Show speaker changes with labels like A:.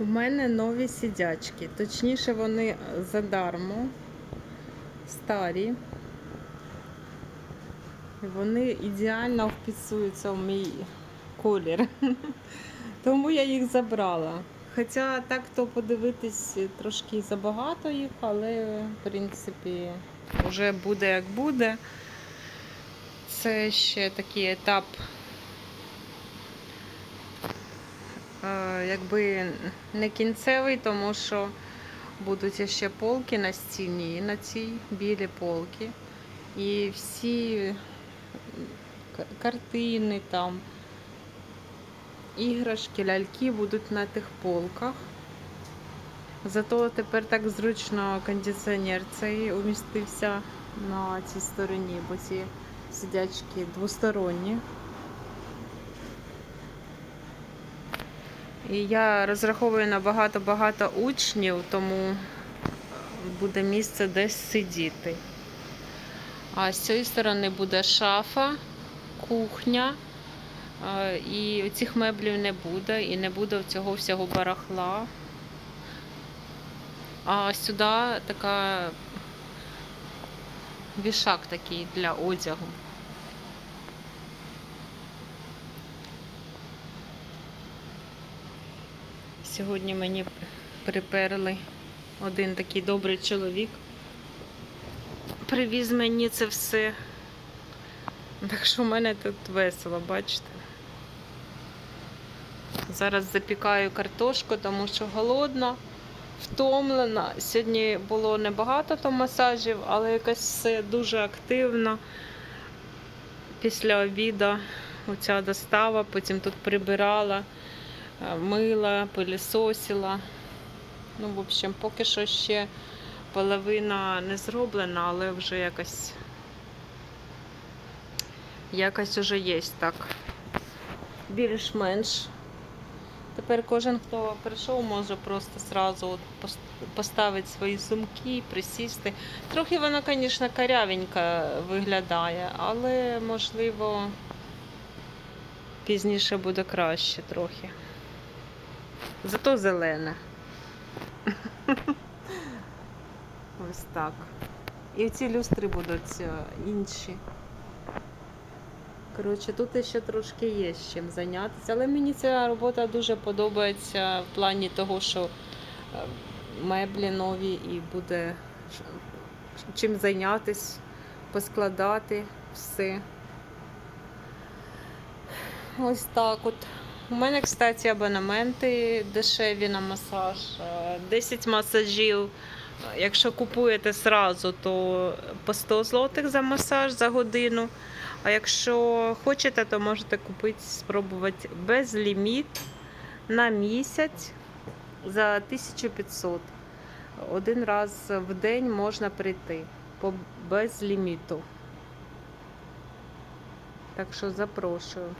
A: У мене нові сидячки. Точніше, вони задармо старі. Вони ідеально вписуються в мій колір. Тому я їх забрала. Хоча так то подивитись трошки забагато їх, але в принципі вже буде як буде. Це ще такий етап якби не кінцевий, тому що будуть ще полки на стіні, на цій білі полки. І всі картини там, іграшки, ляльки будуть на тих полках. Зато тепер так зручно кондиціонер цей умістився на цій стороні, бо ці сидячки двосторонні. І я розраховую на багато-багато учнів, тому буде місце десь сидіти. А з цієї сторони буде шафа, кухня. е, І цих меблів не буде, і не буде цього всього барахла. А сюди така вішак такий для одягу. Сьогодні мені приперли один такий добрий чоловік. Привіз мені це все. Так що в мене тут весело, бачите. Зараз запікаю картошку, тому що голодна, втомлена. Сьогодні було небагато там масажів, але якось все дуже активно. Після обіду оця достава, потім тут прибирала, мила, пилісосила. Ну, в общем, поки що ще половина не зроблена, але вже якось якось уже є так. Більш-менш. Тепер кожен, хто прийшов, може просто сразу поставити свої сумки, присісти. Трохи вона, звісно, карявенька виглядає, але можливо пізніше буде краще трохи. Зато зелене. Ось так. І ці люстри будуть е, інші. Коротше, тут ще трошки є з чим зайнятися, але мені ця робота дуже подобається в плані того, що е, меблі нові і буде чим зайнятися, поскладати все. Ось так от. У мене, кстати, абонементи дешеві на масаж. Е, 10 масажів. Якщо купуєте зразу, то по 100 злотих за масаж за годину. А якщо хочете, то можете купити, спробувати без ліміт на місяць за 1500. Один раз в день можна прийти без ліміту. Так що запрошую.